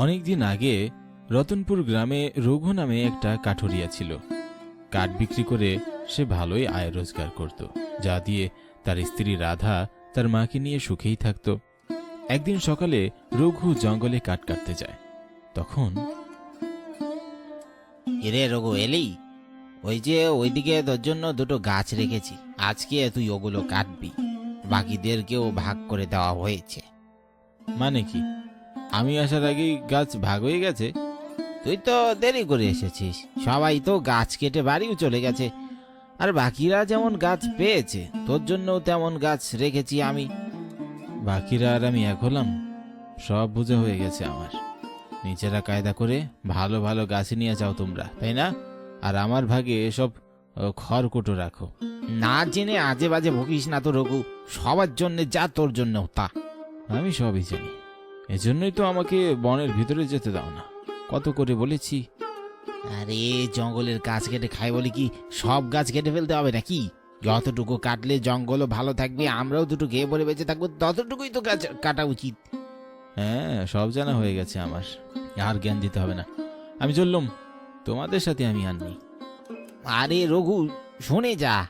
অনেকদিন আগে রতনপুর গ্রামে রঘু নামে একটা কাঠুরিয়া ছিল। কাঠ বিক্রি করে সে ভালোই আয় রোজগার করত যা দিয়ে তার স্ত্রী রাধা তার মাকে নিয়ে সুখেই থাকত। একদিন সকালে রঘু জঙ্গলে কাঠ কাটতে যায়। তখন এরে রঘু এলি? ওই যে ওইদিকে তোর জন্য দুটো গাছ রেখেছি। আজকে তুই ওগুলো কাটবি। বাকিদেরকেও ভাগ করে দেওয়া হয়েছে। মানে কি? আমি আসার আগেই গাছ ভাগ হয়ে গেছে। তুই তো দেরি করে এসেছিস। সবাই তো গাছ কেটে বাড়িও চলে গেছে। আর বাকিরা যেমন গাছ পেয়েছে, তোর জন্যও তেমন গাছ রেখেছি আমি। বাকিরা আর আমি এক হলাম। সব বুঝে হয়ে গেছে আমার। নিজেরা কায়দা করে ভালো ভালো গাছ নিয়ে যাও তোমরা, তাই না? আর আমার ভাগে এসব খড়কুটো রাখো। না জেনে আজে বাজে ভুকিস না তো রঘু। সবার জন্য যা তোর জন্য তা। আমি সবই জানি। এজন্যই তো আমাকে বনের ভিতরে যেতে দাও না। কত করে বলেছি? আরে জঙ্গলের গাছ কেটে খাই বলে কি সব গাছ কেটে ফেলতে হবে নাকি? যতটুকু কাটলে জঙ্গলও ভালো থাকবে আমরাও দুটো খেয়ে পরে বেঁচে থাকব ততটুকুই তো গাছ কাটা উচিত। হ্যাঁ সব জানা হয়ে গেছে আমার। আর জ্ঞান দিতে হবে না। আমি চললুম। তোমাদের সাথে আমি আননি আরে রঘু শুনে যা।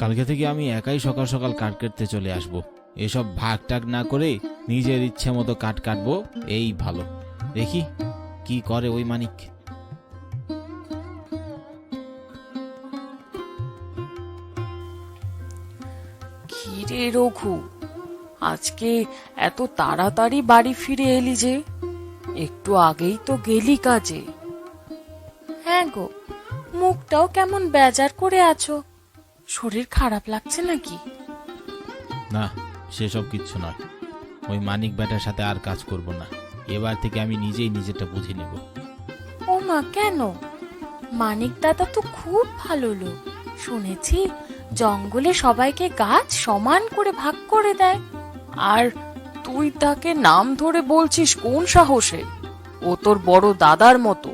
কালকে থেকে আমি একাই সকাল সকাল কাঠ কাটতে চলে আসব। এসব ভাগ টাগ না করে নিজের ইচ্ছে মতো কাঠ কাটবো এই ভালো। দেখি কি করে ওই মানিক। কিরে রঘু আজকে এত তাড়াতাড়ি বাড়ি ফিরে এলি যে একটু আগেই তো গেলি কাজে। হ্যাঁ গো মুখটাও কেমন বেজার করে আছো। শরীর খারাপ লাগছে নাকি? না সেসব কিচ্ছু নয়। ওই মানিক ব্যাটার সাথে আর কাজ করব না। এবার থেকে আমি নিজেই নিজেরটা বুঝে নেব। ও মা কেন? মানিক দাদা তো খুব ভালো লোক। শুনেছি জঙ্গলে সবাইকে গাছ সমান করে ভাগ করে দেয়। আর তুই তাকে নাম ধরে বলছিস কোন সাহসে? ও তোর বড় দাদার মতো।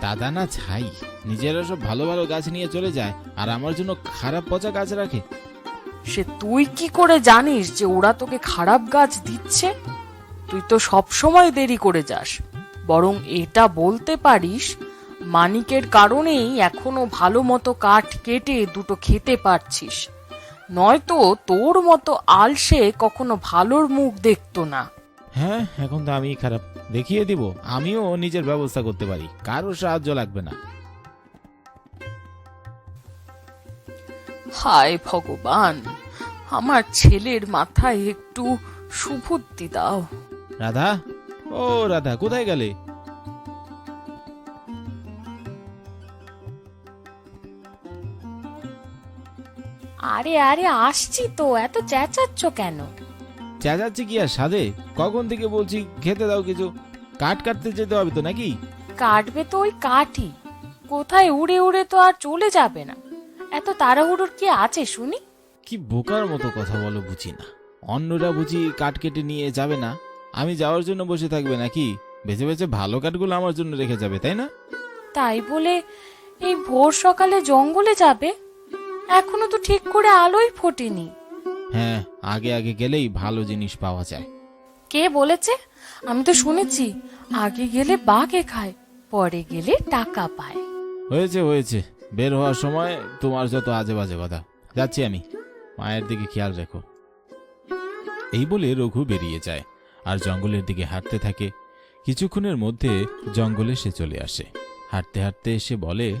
দাদা না ছাই নিজেরা সব ভালো ভালো গাছ নিয়ে চলে যায় আর আমার জন্য খারাপ পচা গাছ রাখে। সে তুই কি করে জানিস যে ওরা তোকে খারাপ গাছ দিচ্ছে? তুই তো সব সময় দেরি করে যাস। বরং এটা বলতে পারিস, মানিকের কারণেই এখনও ভালো মতো কাঠ কেটে দুটো খেতে পারছিস। নয়তো তোর মতো আলসে কখনো ভালোর মুখ দেখতো না। হ্যাঁ এখন তো আমি খারাপ। দেখিয়ে দিব, আমিও নিজের ব্যবস্থা করতে পারি। কারও সাহায্য লাগবে না। হায় ভগবান আমার ছেলের মাথায় একটু সুবুদ্ধি দাও। রাধা? ও রাধা কোথায় গেলে? আরে আরে আসছি তো এত চেঁচাচ্ছ কেন? চেঁচাচ্ছি কি আর সাধে? কখন থেকে বলছি খেতে দাও কিছু? কাঠ কাটতে যেতে হবে তো নাকি? কাটবে তো ওই কাঠই। কোথায় উড়ে উড়ে তো আর চলে যাবে না। এত তাড়াহুড়োর কি আছে শুনি? কি বোকার মতো কথা বলো বুঝি না অন্যরা বুঝি কাঠ কেটে নিয়ে যাবে না? আমি যাওয়ার জন্য বসে থাকবে নাকি? বেছে বেছে ভালো কাঠগুলো আমার জন্য রেখে যাবে তাই না? তাই বলে এই ভোর সকালে জঙ্গলে যাবে? এখনও তো ঠিক করে আলোই ফোটেনি। হ্যাঁ আগে আগে গেলেই ভালো জিনিস পাওয়া যায়। কে বলেছে? আমি তো শুনেছি আগে গেলে বাঘে খায় পরে গেলে টাকা পায়। হয়েছে হয়েছে। বের হওয়ার সময় তোমার যত আজে বাজে কথা। যাচ্ছি আমি। মায়ের দিকে খেয়াল রেখো। এই বলে রঘু বেরিয়ে যায় আর জঙ্গলের দিকে হাঁটতে থাকে। কিছুক্ষণের মধ্যে জঙ্গলে সে চলে আসে। হাঁটতে হাঁটতে এসে বলে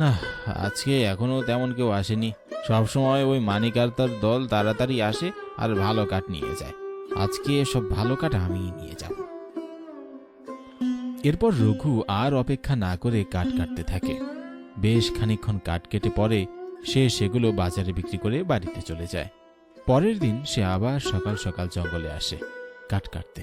না আজকে এখনও তেমন কেউ আসেনি। সব সময় ওই মানিক তার দল তাড়াতাড়ি আসে আর ভালো কাঠ নিয়ে যায়। আজকে সব ভালো কাঠ আমিই নিয়ে যাব। এরপর রঘু আর অপেক্ষা না করে কাঠ কাটতে থাকে। বেশ খানিকক্ষণ কাঠ কেটে পরে সে সেগুলো বাজারে বিক্রি করে বাড়িতে চলে যায়। পরের দিন সে আবার সকাল সকাল জঙ্গলে আসে কাঠ কাটতে।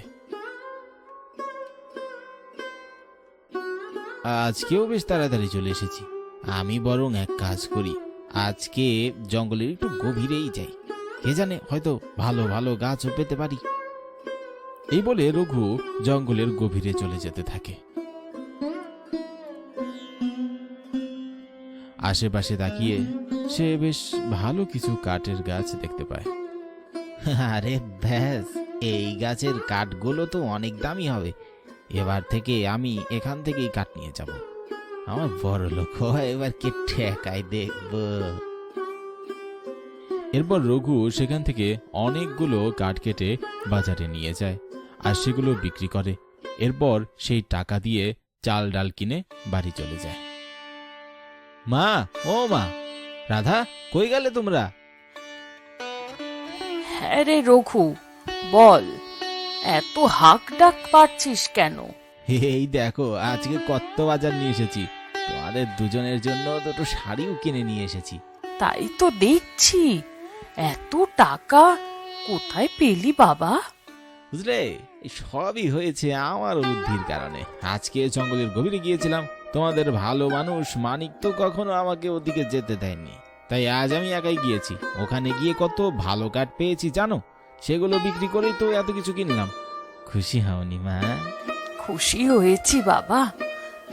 আজকেও বেশ তাড়াতাড়ি চলে এসেছি। আমি বরং এক কাজ করি। আজকে জঙ্গলের একটু গভীরেই যাই। কে জানে হয়তো ভালো ভালো গাছও পেতে পারি। এই বলে রঘু জঙ্গলের গভীরে চলে যেতে থাকে। আশেপাশে তাকিয়ে সে বেশ ভালো কিছু কাঠের গাছ দেখতে পায়। আরে ব্যাস এই গাছের কাঠগুলো তো অনেক দামি হবে। এবার থেকে আমি এখান থেকেই কাঠ নিয়ে যাব। আমার বড় লোক এবার কে ঠেকাই দেখব? এরপর রঘু সেখান থেকে অনেকগুলো কাঠ কেটে বাজারে নিয়ে যায়। আর সেগুলো বিক্রি করে। এরপর সেই টাকা দিয়ে চাল ডাল কিনে বাড়ি চলে যায়। মা ও মা রাধা কই গেলে তোমরা? হ্যাঁ রে রঘু বল এত হাক ডাক পাচ্ছিস কেন? এই দেখো আজকে কত বাজার নিয়ে এসেছি। তোমাদের দুজনের জন্য দুটো শাড়িও কিনে নিয়ে এসেছি। তাই তো দেখছি এত টাকা কোথায় পেলি বাবা? বুঝলে সবই হয়েছে আমার বুদ্ধির কারণে। আজকে জঙ্গলের গভীরে গিয়েছিলাম। তোমাদের ভালো মানুষ মানিক তো কখনো আমাকে ওদিকে যেতে দেয়নি। তাই আজ আমি একাই গিয়েছি। ওখানে গিয়ে কত ভালো কাঠ পেয়েছি, জানো? সেগুলো বিক্রি করেই তো এত কিছু কিনলাম। খুশি হওনি, মা? খুশি হয়েছি, বাবা।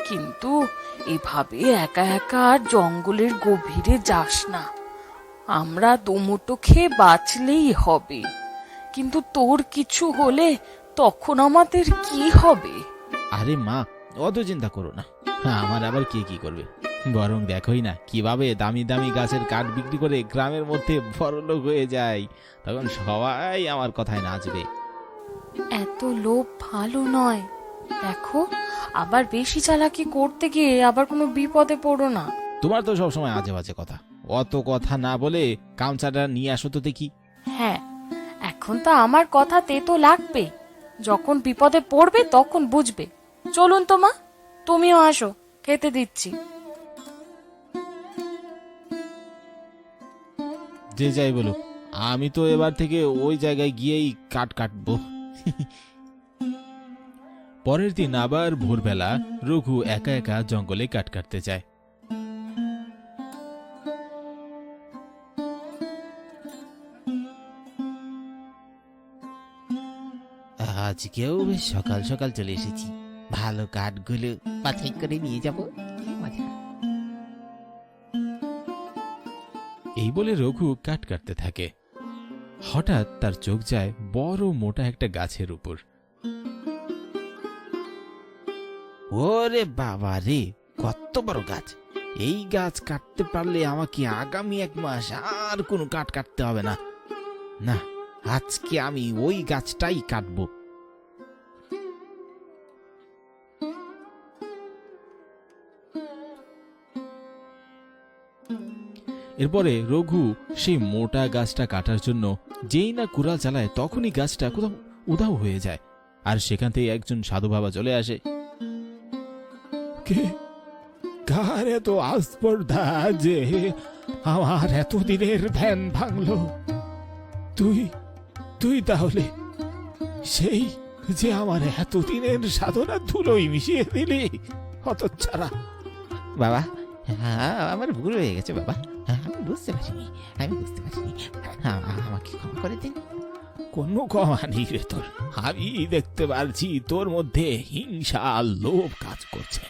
কিন্তু এভাবে একা একা আর জঙ্গলের গভীরে যাস না। আমরা দুমুটো খেয়ে বাঁচলেই হবে। কিন্তু তোর কিছু হলে তখন আমাদের কি হবে? আরে মা অত চিন্তা করো না। আমার আবার কে কি করবে? বরং দেখোই না কীভাবে দামি দামি গাছের কাঠ বিক্রি করে গ্রামের মধ্যে বড়লোক হয়ে যায়। তখন সবাই আমার কথায় নাচবে। এত লোভ ভালো নয়। দেখো আবার বেশি চালাকি করতে গিয়ে আবার কোনো বিপদে পড়ো না। তোমার তো সবসময় আজে বাজে কথা। অত কথা না বলে কামচাটা নিয়ে আসো তো দেখি। হ্যাঁ এখন তো আমার কথা তেতো লাগবে। যখন বিপদে পড়বে, তখন বুঝবে। চলুন তো মা, তুমিও আসো, খেতে দিচ্ছি। যে যাই বলো আমি তো এবার থেকে ওই জায়গায় গিয়েই কাট কাটবো। পরের দিন আবার ভোরবেলা রঘু একা একা জঙ্গলে কাঠ কাটতে যায়। আজকেও বেশ সকাল সকাল চলে এসেছি। ভালো কাঠগুলো বাছাই করে নিয়ে যাব। মজা এই বলে রঘু কাঠ কাটতে থাকে। হঠাৎ তার চোখ যায় বড় মোটা একটা গাছের উপর। ওরে বাবা রে কত বড় গাছ। এই গাছ কাটতে পারলে আমাকে আগামী এক মাস আর কোনো কাঠ কাটতে হবে না। না আজকে আমি ওই গাছটাই কাটবো। এরপরে রঘু সেই মোটা গাছটা কাটার জন্য যেই না কুড়াল চালায় তখনই গাছটা কোথাও উধাও হয়ে যায় আর সেখান থেকে একজন সাধু বাবা চলে আসে। কে? কার এত আস্পর্ধা যে আমার এতদিনের ধ্যান ভাঙলো? তুই তুই তাহলে সেই যে আমার এতদিনের সাধনা ধুলোই মিশিয়ে দিলি হতচ্ছাড়া। বাবা হ্যাঁ আমার ভুল হয়ে গেছে বাবা। আমি বুঝতে পারিনি। আমি বুঝতে পারিনি। আমাকে ক্ষমা করে দিন। কোনো কমানি রে তোর। আমি দেখতে পারছি তোর মধ্যে হিংসা লোভ কাজ করছে।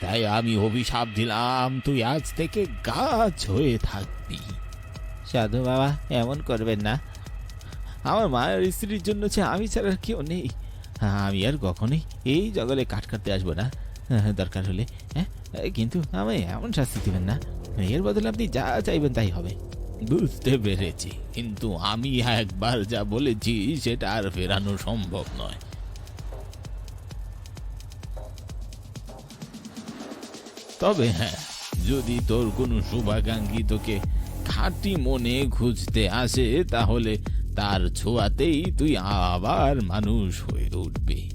তাই আমি অভিশাপ দিলাম। তুই আজ থেকে গাছ হয়ে থাকবি। সাধু বাবা এমন করবেন না। আমার মায়ের স্ত্রীর জন্য যে আমি ছাড়া কেউ নেই। আমি আর কখনোই এই জঙ্গলে কাঠ কাটতে আসব না। দরকার হলে। হ্যাঁ কিন্তু আমি এমন শাস্তি দেবেন না। এর বদলে আপনি যা চাইবেন তাই হবে। বুঝতে পেরেছি কিন্তু আমি একবার যা বলেছি সেটা আর ফেরানো সম্ভব নয়। তবে হ্যাঁ যদি তোর কোনো শুভাকাঙ্ক্ষী তোকে খাঁটি মনে খুঁজতে আসে তাহলে তার ছোঁয়াতেই তুই আবার মানুষ হয়ে উঠবি।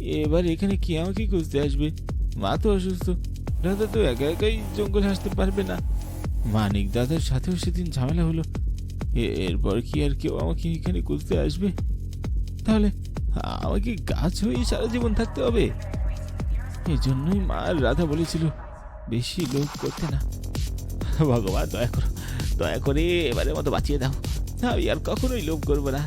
এবার এখানে কি আমাকে খুঁজতে আসবে? মা তো অসুস্থ। দাদা তো একা একাই জঙ্গলে আসতে পারবে না। মানিক দাদার সাথেও সেদিন ঝামেলা হলো। এরপর কি আর কেউ আমাকে এখানে খুঁজতে আসবে? তাহলে আমাকে গাছ হয়ে সারা জীবন থাকতে হবে। এই জন্যই মা রাধা বলেছিল, বেশি লোভ করতে না। ভগবান দয়া করো, দয়া করে এবারের মতো বাঁচিয়ে দাও। আমি আর কখনোই লোভ করব না।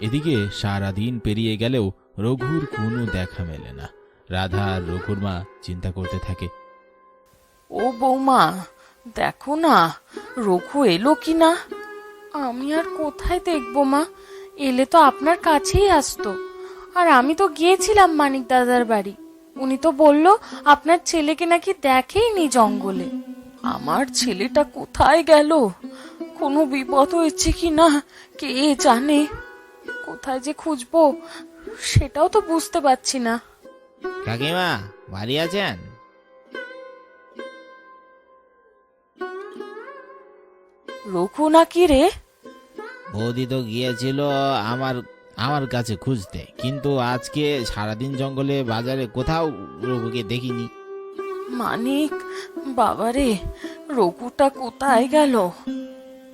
এদিকে সারা দিন পেরিয়ে গেলেও রঘুর কোনো দেখা মেলে না। রাধা আর রঘুর মা চিন্তা করতে থাকে। ও বৌমা, দেখো না, রঘু এলো কি না আমি আর কোথায় দেখব মা? এলে তো আপনার কাছেই আসতো। আর আমি তো গিয়েছিলাম মানিক দাদার বাড়ি। উনি তো বলল, আপনার ছেলেকে নাকি দেখেইনি জঙ্গলে। আমার ছেলেটা কোথায় গেল? কোনো বিপদ হয়েছে কি না কে জানে? কোথায় যে খুঁজবো, সেটাও তো বুঝতে পারছি না। কাকিমা বাড়ি আছেন? রঘু নাকি রে? বৌদি তো গিয়েছিল আমার আমার কাছে খুঁজতে কিন্তু আজকে সারাদিন জঙ্গলে বাজারে কোথাও রঘুকে দেখিনি। মানিক বাবারে রঘুটা কোথায় গেল?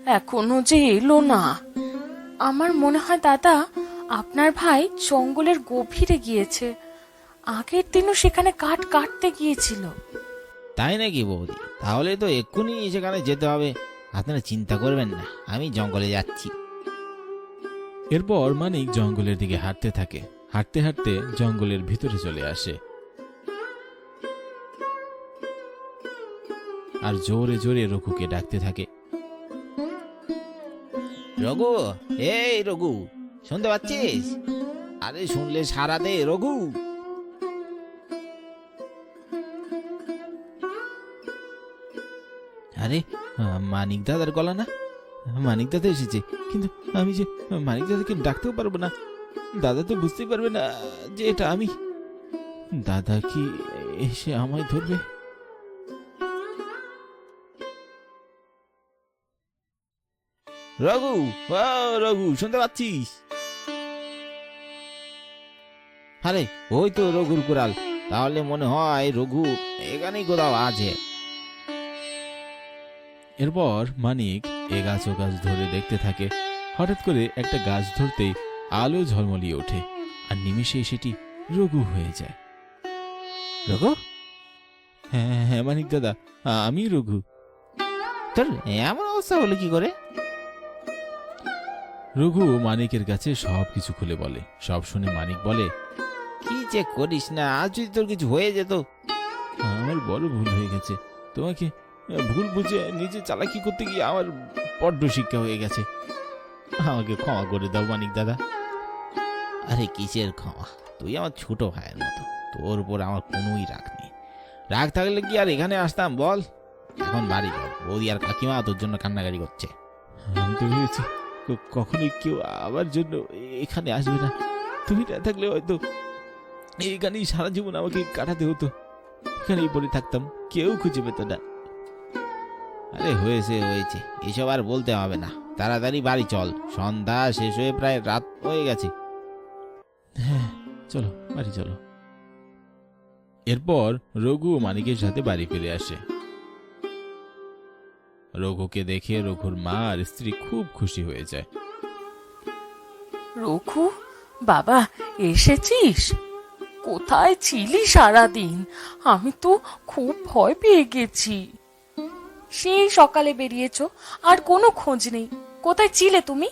এখনও যে এলো না। আমার মনে হয় দাদা আপনার ভাই জঙ্গলের গভীরে গিয়েছে। আগের দিনও সেখানে কাঠ কাটতে গিয়েছিল। তাই নাকি বৌদি? তাহলে তো এক্ষুনি সেখানে যেতে হবে। আপনারা চিন্তা করবেন না আমি জঙ্গলে যাচ্ছি। এরপর মানিক জঙ্গলের দিকে হাঁটতে থাকে। হাঁটতে হাঁটতে জঙ্গলের ভিতরে চলে আসে। আর জোরে জোরে রঘুকে ডাকতে থাকে। রঘু এই রঘু শুনতে পাচ্ছিস? আরে শুনলে সারা দে রঘু। আরে, মানিক দাদার গলা না? মানিক দাদা এসেছে, কিন্তু আমি যে, মানিক দাদাকে ডাকতেও পারব না। দাদা তো বুঝতেই পারবে না যে এটা আমি। দাদা কি এসে আমায় ধরবে? রঘু রঘু, শুনতে পাচ্ছিস? আরে, ওই তো রঘুর কুড়াল তাহলে মনে হয় রঘু এখানেই কোথাও আছে। এরপর মানিক এ গাছ ও গাছ ধরে দেখতে থাকে। হঠাৎ করে একটা গাছ ধরতেই আলো ঝলমলিয়ে ওঠে আর নিমিষে সেটি রঘু হয়ে যায়। রঘু? হ্যাঁ হ্যাঁ, হ্যাঁ মানিক দাদা আমি রঘু। তোর এমন অবস্থা হলো কি করে? রঘু মানিকের কাছে সব কিছু খুলে বলে। সব শুনে মানিক বলে কি যে করিস না আজ যদি তোর কিছু হয়ে যেত। আমার বড় ভুল হয়ে গেছে। তোমাকে ভুল বুঝে নিজে চালাকি করতে গিয়ে আমার বড্ড শিক্ষা হয়ে গেছে। আমাকে ক্ষমা করে দাও মানিক দাদা। আরে কিসের ক্ষমা? তুই আমার ছোট ভাইয়ের মতো। তোর উপর আমার কোনোই রাগ নেই। রাগ থাকলে কি আর এখানে আসতাম বল? এখন বাড়ি চল বৌদি আর কাকিমা তোর জন্য কান্নাকারি করছে। আমি তো ভেবেছি কখনোই কেউ আমার জন্য এখানে আসবে না। তুমি না থাকলে হয়তো এইখানেই সারা জীবন আমাকে কাটাতে হতো। এখানেই পড়ে থাকতাম। কেউ খুঁজে পেত না। আরে হয়েছে হয়েছে। এসব আর বলতে হবে না। তাড়াতাড়ি বাড়ি চল। সন্ধ্যা শেষ হয়ে প্রায় রাত হয়ে গেছে। হ্যাঁ চলো বাড়ি চলো। এরপর রঘু মানিকের সাথে বাড়ি ফিরে আসে। রঘুকে দেখে রঘুর মা আর স্ত্রী খুব খুশি হয়ে যায়। রঘু বাবা এসেছিস? কোথায় ছিলি সারাদিন? আমি তো খুব ভয় পেয়ে গেছি। সেই সকালে বেরিয়েছো আর কোনো খোঁজ নেই। কোথায় ছিলে তুমি?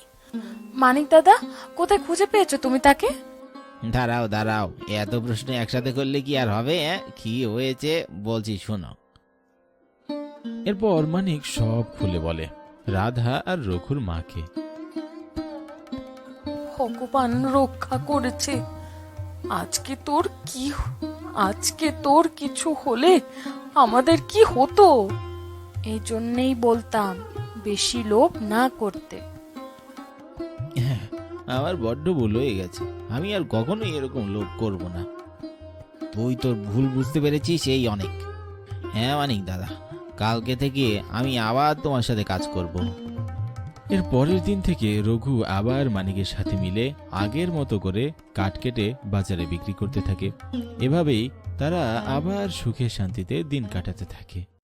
মানিক দাদা কোথায় খুঁজে পেয়েছ তুমি তাকে? দাঁড়াও দাঁড়াও এত প্রশ্ন একসাথে করলে কি আর হবে হ্যাঁ? কি হয়েছে? বলছি শোনো। এরপর মানিক সব খুলে বলে রাধা আর রঘুর মাকে। ভগবান রক্ষা করেছে। আজকে তোর কি আজকে তোর কিছু হলে আমাদের কি হতো? এই জন্যেই বলতাম, বেশি লোভ না করতে। হ্যাঁ আমার বড্ড ভুল হয়ে গেছে। আমি আর কখনোই এরকম লোভ করব না। তুই তোর ভুল বুঝতে পেরেছিস এই অনেক। হ্যাঁ মানিক দাদা, কালকে থেকে আমি আবার তোমার সাথে কাজ করব। এর পরের দিন থেকে রঘু আবার মানিকের সাথে মিলে আগের মতো করে কাঠ কেটে বাজারে বিক্রি করতে থাকে। এভাবেই তারা আবার সুখে শান্তিতে দিন কাটাতে থাকে।